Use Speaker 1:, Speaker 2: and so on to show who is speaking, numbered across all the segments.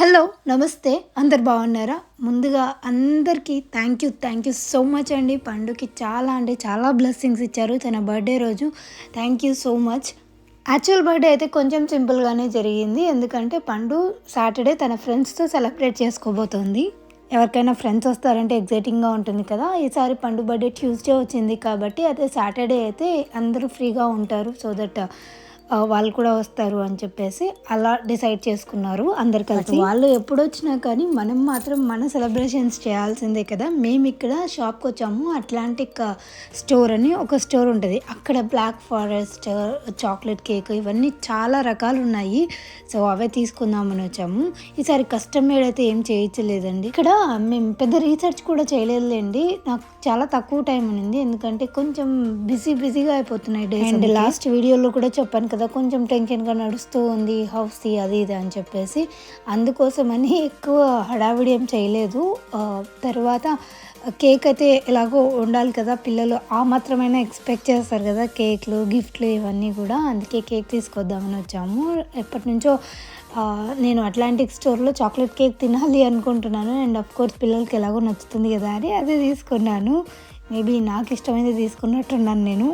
Speaker 1: Hello నమస్తే. అందరు బాగున్నారా? ముందుగా అందరికీ thank you thank you so much అండి. పండుకి చాలా అంటే చాలా బ్లెస్సింగ్స్ ఇచ్చారు తన బర్త్డే రోజు. Thank you so much actual birthday అయితే కొంచెం సింపుల్గానే జరిగింది. ఎందుకంటే పండు సాటర్డే తన ఫ్రెండ్స్తో సెలబ్రేట్ చేసుకోబోతోంది. ఎవరికైనా ఫ్రెండ్స్ వస్తారంటే ఎగ్జైటింగ్గా ఉంటుంది కదా. ఈసారి పండు బర్త్డే ట్యూస్డే వచ్చింది కాబట్టి అదే సాటర్డే అయితే అందరూ ఫ్రీగా ఉంటారు. సో దట్ వాళ్ళు కూడా వస్తారు అని చెప్పేసి అలా డిసైడ్ చేసుకున్నారు అందరు కలిసి. వాళ్ళు ఎప్పుడు వచ్చినా కానీ మనం మాత్రం మన సెలబ్రేషన్స్ చేయాల్సిందే కదా. మేము ఇక్కడ షాప్కి వచ్చాము. అట్లాంటిక్ స్టోర్ అని ఒక స్టోర్ ఉంటుంది. అక్కడ బ్లాక్ ఫారెస్ట్ చాక్లెట్ కేక్ ఇవన్నీ చాలా రకాలు ఉన్నాయి సో అవే తీసుకుందామని వచ్చాము. ఈసారి కస్టమ్ మేడ్ అయితే ఏం చేయించలేదండి. ఇక్కడ మేము పెద్ద రీసెర్చ్ కూడా చేయలేదులేండి. నాకు చాలా తక్కువ టైం ఉంది. ఎందుకంటే కొంచెం బిజీ బిజీగా అయిపోతున్నాయి డేస్ అండ్ లాస్ట్ వీడియోలో కూడా చెప్పాను కదా కొంచెం టెన్షన్గా నడుస్తూ ఉంది హౌస్ అది ఇది అని చెప్పేసి. అందుకోసమని ఎక్కువ హడావిడి ఏం చేయలేదు. తర్వాత కేక్ అయితే ఎలాగో ఉండాలి కదా పిల్లలు ఆ మాత్రమైనా ఎక్స్పెక్ట్ చేస్తారు కదా కేక్లు గిఫ్ట్లు ఇవన్నీ కూడా. అందుకే కేక్ తీసుకొద్దామని వచ్చాము. ఎప్పటి నుంచో నేను అట్లాంటిక్ స్టోర్లో చాక్లెట్ కేక్ తినాలి అనుకుంటున్నాను. అండ్ అఫ్ కోర్స్ పిల్లలకి ఎలాగో నచ్చుతుంది కదా అని అదే తీసుకున్నాను. మేబీ నాకు ఇష్టమైనది తీసుకున్నట్టున్నాను నేను.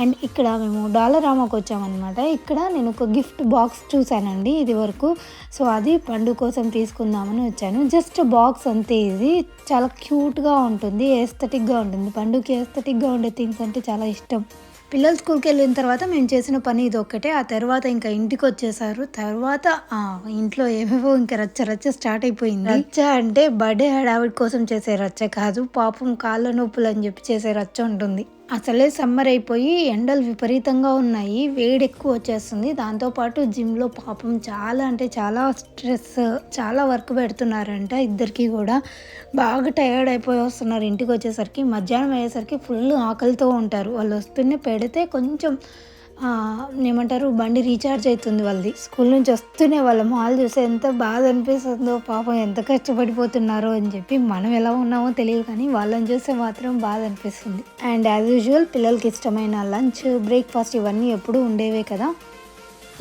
Speaker 1: అండ్ ఇక్కడ మేము డాలరామాకి వచ్చామన్నమాట. ఇక్కడ నేను ఒక గిఫ్ట్ బాక్స్ చూశానండి ఇది వరకు సో అది పండు కోసం తీసుకుందామని వచ్చాను. జస్ట్ బాక్స్ అంతే ఇది. చాలా క్యూట్గా ఉంటుంది ఏస్థెటిక్గా ఉంటుంది. పండుకి ఏస్థెటిక్గా ఉండే థింగ్స్ అంటే చాలా ఇష్టం. పిల్లలు స్కూల్కి వెళ్ళిన తర్వాత మేము చేసిన పని ఇది ఒక్కటే. ఆ తర్వాత ఇంకా ఇంటికి వచ్చేసారు. తర్వాత ఆ, ఇంట్లో ఏమేవో ఇంకా రచ్చ రచ్చ స్టార్ట్ అయిపోయింది. రచ్చ అంటే బర్త్డే హడావిడి కోసం చేసే రచ్చ కాదు. పాపం కాళ్ళ నొప్పులు అని చెప్పి చేసే రచ్చ ఉంటుంది. అసలే సమ్మర్ అయిపోయి ఎండలు విపరీతంగా ఉన్నాయి వేడి ఎక్కువ వచ్చేస్తుంది దాంతోపాటు జిమ్లో పాపం చాలా అంటే చాలా స్ట్రెస్ చాలా వర్క్ పెడుతున్నారంట ఇద్దరికి కూడా. బాగా టయర్డ్ అయిపోయి వస్తున్నారు ఇంటికి వచ్చేసరికి. మధ్యాహ్నం అయ్యేసరికి ఫుల్ ఆకలితో ఉంటారు. వాళ్ళు వస్తూనే పెడితే కొంచెం ఏమంటారు బండి రీఛార్జ్ అవుతుంది వాళ్ళది. స్కూల్ నుంచి వస్తూనే వాళ్ళ. మాల్ చూస్తే ఎంత బాధ అనిపిస్తుందో పాపం ఎంత కష్టపడిపోతున్నారో అని చెప్పి మనం ఎలా ఉన్నామో తెలియదు కానీ వాళ్ళని చూస్తే మాత్రం బాధ అనిపిస్తుంది. అండ్ యాజ్ యూజువల్ పిల్లలకి ఇష్టమైన లంచ్ బ్రేక్ఫాస్ట్ ఇవన్నీ ఎప్పుడూ ఉండేవే కదా.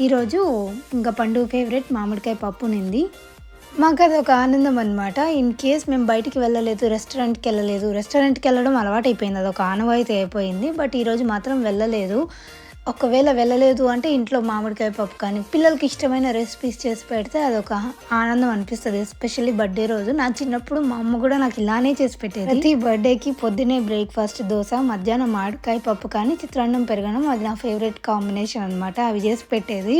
Speaker 1: ఈరోజు ఇంకా పండు ఫేవరెట్ మామిడికాయ పప్పు నింది. మాకు అది ఒక ఆనందం అనమాట ఇన్ కేస్ మేము బయటికి వెళ్ళలేదు రెస్టారెంట్కి వెళ్ళలేదు. రెస్టారెంట్కి వెళ్ళడం అలవాటు అయిపోయింది అది ఒక ఆనవాయితీ అయిపోయింది. బట్ ఈరోజు మాత్రం వెళ్ళలేదు. ఒకవేళ వెళ్ళలేదు అంటే ఇంట్లో మామిడికాయ పప్పు కానీ పిల్లలకి ఇష్టమైన రెసిపీస్ చేసి పెడితే అదొక ఆనందం అనిపిస్తుంది ఎస్పెషల్లీ బర్త్డే రోజు. నా చిన్నప్పుడు మా అమ్మ కూడా నాకు ఇలానే చేసి పెట్టేది. ప్రతి బర్త్డేకి పొద్దునే బ్రేక్ఫాస్ట్ దోశ మధ్యాహ్నం మామిడికాయ పప్పు కానీ చిత్రాన్నం పెరగడం అది నా ఫేవరెట్ కాంబినేషన్ అనమాట అవి చేసి పెట్టేది.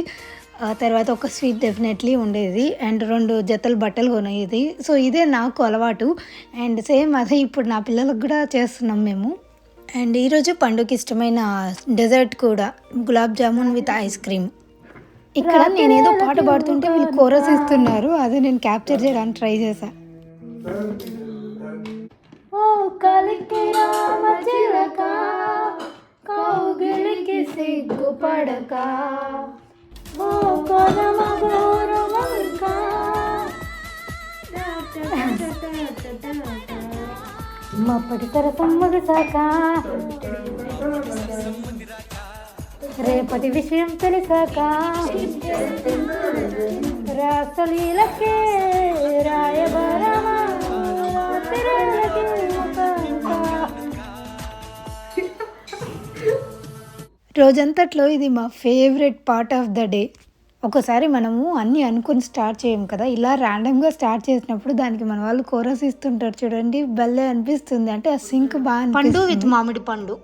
Speaker 1: తర్వాత ఒక స్వీట్ డెఫినెట్లీ ఉండేది. అండ్ రెండు జతలు బట్టలు కొనేది. సో ఇదే నాకు అలవాటు. అండ్ సేమ్ అదే ఇప్పుడు నా పిల్లలకు కూడా చేస్తున్నాం మేము. అండ్ ఈరోజు పండుగకి ఇష్టమైన డెజర్ట్ కూడా gulab jamun with ice cream. ఇక్కడ నేను ఏదో పాట పాడుతుంటే వీళ్ళు కోరస్ ఇస్తున్నారు. అదే నేను క్యాప్చర్ చేయడానికి ట్రై చేశా. సిగ్గుపడక ఓ కొనమ గోరువంక మప్పటి సరసం ముగిసాక రేపటి విషయం తెలిసాక. రాసలీలకే రాయబరమా. రోజంతట్లో ఇది మా favourite part of the day. ఒకసారి మనము అన్నీ అనుకుని స్టార్ట్ చేయం కదా. ఇలా ర్యాండమ్గా స్టార్ట్ చేసినప్పుడు దానికి మన వాళ్ళు కోరస్ ఇస్తుంటారు చూడండి. భలే అనిపిస్తుంది. అంటే ఆ సింక్ బాగా పండు విత్ మామిడి పండు.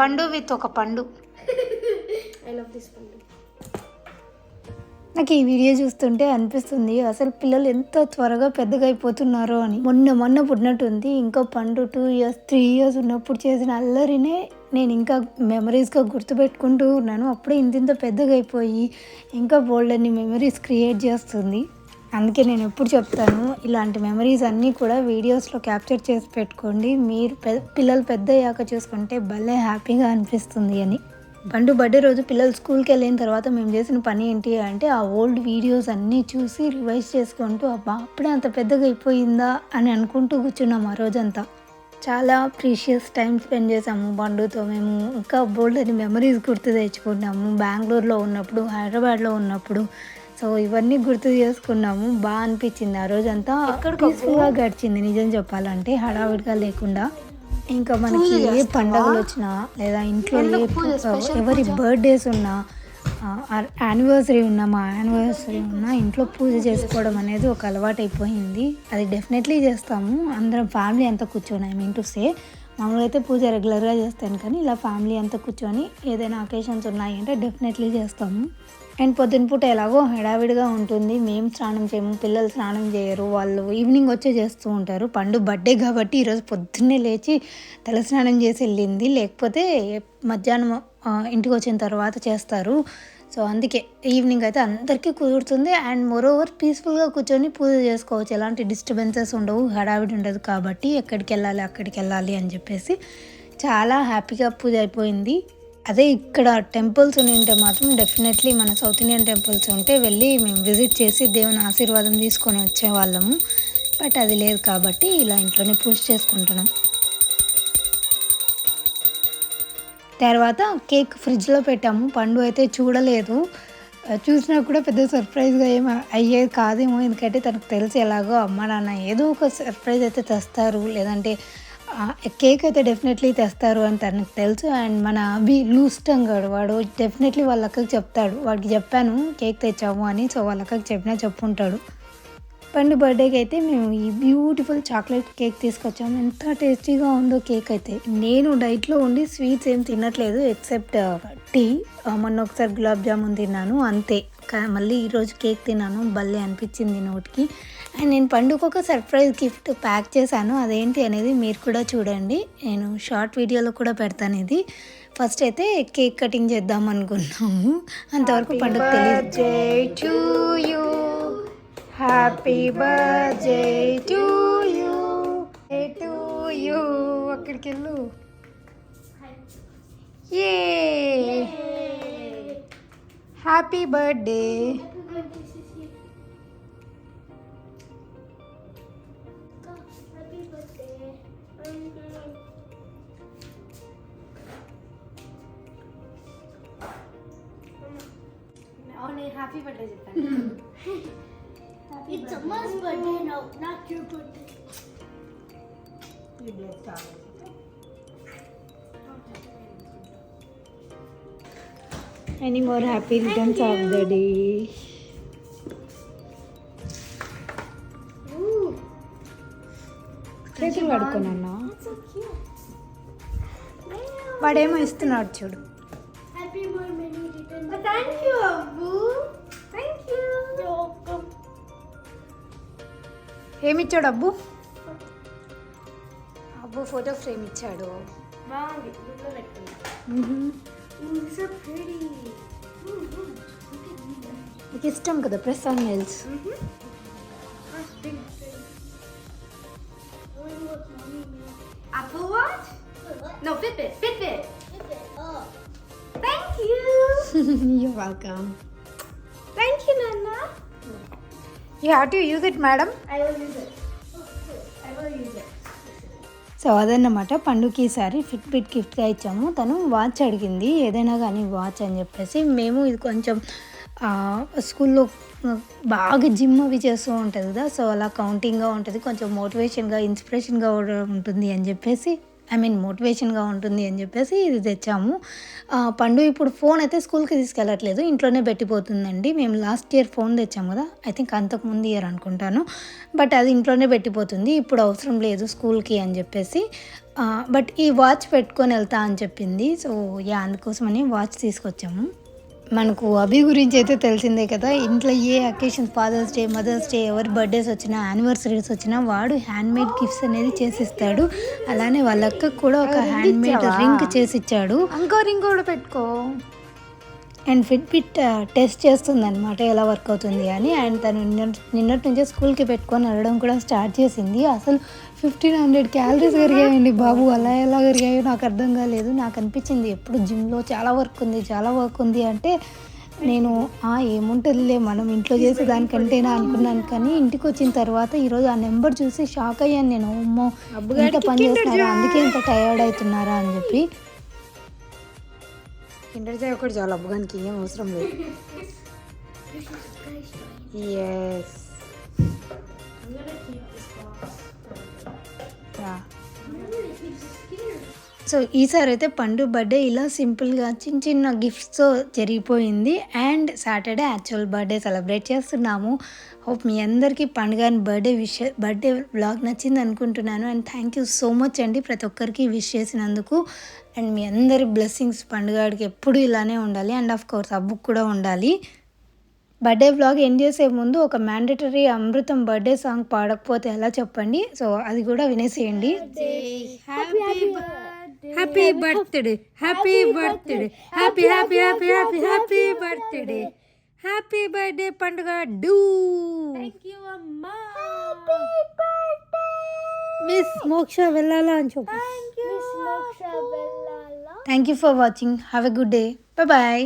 Speaker 2: పండు
Speaker 1: విత్ ఒక పండు.
Speaker 2: I love this పండు.
Speaker 1: నాకు ఈ వీడియో చూస్తుంటే అనిపిస్తుంది అసలు పిల్లలు ఎంత త్వరగా పెద్దగా అయిపోతున్నారో అని. మొన్న మొన్న పుట్టినట్టుంది ఇంకా పండు టూ ఇయర్స్ త్రీ ఇయర్స్ ఉన్నప్పుడు చేసిన అల్లరినే నేను ఇంకా మెమరీస్గా గుర్తుపెట్టుకుంటూ ఉన్నాను. అప్పుడే ఇంత ఇంత పెద్దగా అయిపోయి ఇంకా బోల్డ్ అన్ని మెమరీస్ క్రియేట్ చేస్తుంది. అందుకే నేను ఎప్పుడు చెప్తాను ఇలాంటి మెమరీస్ అన్నీ కూడా వీడియోస్లో క్యాప్చర్ చేసి పెట్టుకోండి. మీరు పె పిల్లలు పెద్ద అయ్యాక చూసుకుంటే భలే హ్యాపీగా అనిపిస్తుంది అని. పండు బర్త్డే రోజు పిల్లలు స్కూల్కి వెళ్ళిన తర్వాత మేము చేసిన పని ఏంటి అంటే ఆ ఓల్డ్ వీడియోస్ అన్నీ చూసి రివైజ్ చేసుకుంటూ అబ్బా అప్పుడే అంత పెద్దగా అయిపోయిందా? అని అనుకుంటూ కూర్చున్నాం ఆ రోజంతా. చాలా ప్రీషియస్ టైం స్పెండ్ చేసాము బండుతో. మేము ఇంకా బోల్డ్ అని మెమరీస్ గుర్తు తెచ్చుకున్నాము. బెంగళూరులో ఉన్నప్పుడు హైదరాబాద్లో ఉన్నప్పుడు. సో ఇవన్నీ గుర్తు చేసుకున్నాము. బాగా అనిపించింది ఆ రోజంతా. పీస్ఫుల్గా గడిచింది నిజం చెప్పాలంటే హడావిడిగా లేకుండా. ఇంకా మనకి ఏ పండగలు వచ్చినా లేదా ఇంట్లో ఏ ఎవరి బర్త్డేస్ ఉన్నా యానివర్సరీ ఉన్నా మా యానివర్సరీ ఉన్నా ఇంట్లో పూజ చేసుకోవడం అనేది ఒక అలవాటు అయిపోయింది అది డెఫినెట్లీ చేస్తాము. అందరం ఫ్యామిలీ అంతా కూర్చొని ఐ మీన్ టు సే మామూలుగా అయితే పూజ రెగ్యులర్గా చేస్తాను కానీ ఇలా ఫ్యామిలీ అంతా కూర్చొని ఏదైనా అకేషన్స్ ఉన్నాయి అంటే డెఫినెట్లీ చేస్తాము. అండ్ పొద్దునపూట ఎలాగో హడావిడిగా ఉంటుంది. మేము స్నానం చేయము పిల్లలు స్నానం చేయరు వాళ్ళు ఈవినింగ్ వచ్చే చేస్తూ ఉంటారు. పండు బర్త్డే కాబట్టి ఈరోజు పొద్దున్నే లేచి తల స్నానం చేసి వెళ్ళింది. లేకపోతే మధ్యాహ్నం ఇంటికి వచ్చిన తర్వాత చేస్తారు. సో అందుకే ఈవినింగ్ అయితే అందరికీ కుదురుతుంది. అండ్ మోరోవర్ పీస్ఫుల్గా కూర్చొని పూజ చేసుకోవచ్చు. ఎలాంటి డిస్టర్బెన్సెస్ ఉండవు హడావిడి ఉండదు కాబట్టి ఎక్కడికి వెళ్ళాలి అక్కడికి వెళ్ళాలి అని చెప్పేసి చాలా హ్యాపీగా పూజ అయిపోయింది. అదే ఇక్కడ టెంపుల్స్ ఉంటే మాత్రం డెఫినెట్లీ మన సౌత్ ఇండియన్ టెంపుల్స్ ఉంటే వెళ్ళి మేము విజిట్ చేసి దేవుని ఆశీర్వాదం తీసుకొని వచ్చేవాళ్ళము. బట్ అది లేదు కాబట్టి ఇలా ఇంట్లోనే పూజ చేసుకుంటున్నాం. తర్వాత కేక్ ఫ్రిడ్జ్లో పెట్టాము. పండు అయితే చూడలేదు. చూసినా కూడా పెద్ద సర్ప్రైజ్గా ఏమి అయ్యేది కాదేమో. ఎందుకంటే తనకు తెలిసి ఎలాగో అమ్మ నాన్న ఏదో ఒక సర్ప్రైజ్ అయితే తెస్తారు. లేదంటే కేక్ అయితే డెఫినెట్లీ తెస్తారు అని తనకు తెలుసు. అండ్ మన అవి లూజ్ టంగాడు వాడు. డెఫినెట్లీ వాళ్ళ అక్కకి చెప్తాడు. వాడికి చెప్పాను కేక్ తెచ్చాము అని సో వాళ్ళ అక్కకి చెప్పినా చెప్పుంటాడు. పండు బర్త్డేకి అయితే మేము ఈ బ్యూటిఫుల్ చాక్లెట్ కేక్ తీసుకొచ్చాము ఎంత టేస్టీగా ఉందో కేక్ అయితే. నేను డైట్లో ఉండి స్వీట్స్ ఏం తినట్లేదు ఎక్సెప్ట్ టీ uh, మొన్న ఒకసారి గులాబ్ జామున్ తిన్నాను అంతే. మళ్ళీ ఈరోజు కేక్ తిన్నాను. భలే అనిపించింది నోటికి. అండ్ నేను పండుగ ఒక సర్ప్రైజ్ గిఫ్ట్ ప్యాక్ చేశాను. అదేంటి అనేది మీరు కూడా చూడండి. నేను షార్ట్ వీడియోలో కూడా పెడతాను ఇది. ఫస్ట్ అయితే కేక్ కటింగ్ చేద్దాం అనుకున్నాము. అంతవరకు పండుగ తెలియదు happy birthday to you to you అక్కడికి వెళ్ళు. ఏ హ్యాపీ బర్త్డే
Speaker 2: ఈ బ్లేడ్ కావాలి
Speaker 1: any more happy returns of the day చేతులు కడుక్కున్నా వాడేమో ఇస్తున్నాడు చూడు
Speaker 2: happy more many thank you
Speaker 1: ఏమిచ్చాడు అబ్బు అబ్బు ఫోటో ఫ్రేమ్ ఇచ్చాడు
Speaker 2: బాగుంది.
Speaker 1: నీకు ఇష్టం కదా press on nails
Speaker 2: Mm-hmm. That's big thing. I wonder what mommy made.
Speaker 3: Apple Watch? No, Fitbit. Fitbit.
Speaker 2: Oh.
Speaker 3: Thank you.
Speaker 1: You welcome you have to use it madam. So అదన్నమాట పండుగకి ఈసారి fit bit గిఫ్ట్గా ఇచ్చాము. తను watch అడిగింది. ఏదైనా కానీ watch అని చెప్పేసి మేము ఇది కొంచెం స్కూల్లో బాగా జిమ్ అవి చేస్తూ ఉంటుంది కదా. సో అలా కౌంటింగ్గా ఉంటుంది. కొంచెం మోటివేషన్గా ఇన్స్పిరేషన్గా కూడా ఉంటుంది అని చెప్పేసి ఐ మీన్ మోటివేషన్గా ఉంటుంది అని చెప్పేసి ఇది తెచ్చాము. పండు ఇప్పుడు ఫోన్ అయితే స్కూల్కి తీసుకెళ్ళట్లేదు. ఇంట్లోనే పెట్టిపోతుందండి. మేము లాస్ట్ ఇయర్ ఫోన్ తెచ్చాము కదా. ఐ థింక్ అంతకు ముందు ఇయర్ అనుకుంటాను. బట్ అది ఇంట్లోనే పెట్టిపోతుంది. ఇప్పుడు అవసరం లేదు స్కూల్కి అని చెప్పేసి. బట్ ఈ వాచ్ పెట్టుకొని వెళ్తా అని చెప్పింది. సో యా అందుకోసమని వాచ్ తీసుకొచ్చాము. మనకు అభి గురించి అయితే తెలిసిందే కదా. ఇంట్లో ఏ occasion father's day mother's day ఎవరి బర్త్డేస్ వచ్చినా యానివర్సరీస్ వచ్చినా వాడు హ్యాండ్ మేడ్ గిఫ్ట్స్ అనేది చేసిస్తాడు. అలానే వాళ్ళ అక్కకు కూడా ఒక హ్యాండ్ మేడ్ రింగ్ చేసి ఇచ్చాడు ఇంకో రింగ్ కూడా పెట్టుకో. అండ్ ఫిట్బిట్ టెస్ట్ చేస్తుంది అనమాట ఎలా వర్క్ అవుతుంది అని. అండ్ తను నిన్న నిన్నటి నుంచే స్కూల్కి పెట్టుకొని వెళ్ళడం కూడా స్టార్ట్ చేసింది. అసలు ఫిఫ్టీన్ హండ్రెడ్ క్యాలరీస్ కరిగాయండి బాబు. అలా ఎలా కరిగాయో నాకు అర్థం కాలేదు. నాకు అనిపించింది ఎప్పుడు జిమ్లో చాలా వర్క్ ఉంది చాలా వర్క్ ఉంది అంటే నేను "ఆ, ఏముంటుందిలే మనం ఇంట్లో చేసే దానికంటేనా అనుకున్నాను. కానీ ఇంటికి వచ్చిన తర్వాత ఈరోజు ఆ నెంబర్ చూసి షాక్ అయ్యాను నేను. అమ్మో ఇంత పని చేస్తున్నారా? అందుకే ఇంత టయర్డ్ అవుతున్నారా? అని చెప్పి. కిండర్ జాయ్ ఒకటి చాలా అబ్బగానికి ఏం అవసరం లేదు. ఎస్ సో ఈసారి అయితే పండు బర్త్డే ఇలా సింపుల్గా చిన్న చిన్న గిఫ్ట్స్తో జరిగిపోయింది. And Saturday actual birthday celebrate చేస్తున్నాము. హోప్ మీ అందరికీ పండుగ బర్త్డే విష్ బర్త్డే వ్లాగ్ నచ్చింది అనుకుంటున్నాను. And thank you so much అండి ప్రతి ఒక్కరికి విష్ చేసినందుకు. అండ్ మీ అందరి బ్లెస్సింగ్స్ పండుగడికి ఎప్పుడు ఇలానే ఉండాలి. అండ్ ఆఫ్ కోర్స్ అబ్బుకు కూడా ఉండాలి. బర్త్డే వ్లాగ్ ఎండ్ చేసే ముందు ఒక మ్యాండటరీ అమృతం బర్త్డే సాంగ్ పాడకపోతే ఎలా చెప్పండి? సో అది కూడా వినేసేయండి. Happy birthday happy birthday happy happy happy happy happy birthday happy birthday పండుగ డూ. మిస్ మోక్ష వెళ్ళాలా అని చెప్పు. Thank you for watching have a good day bye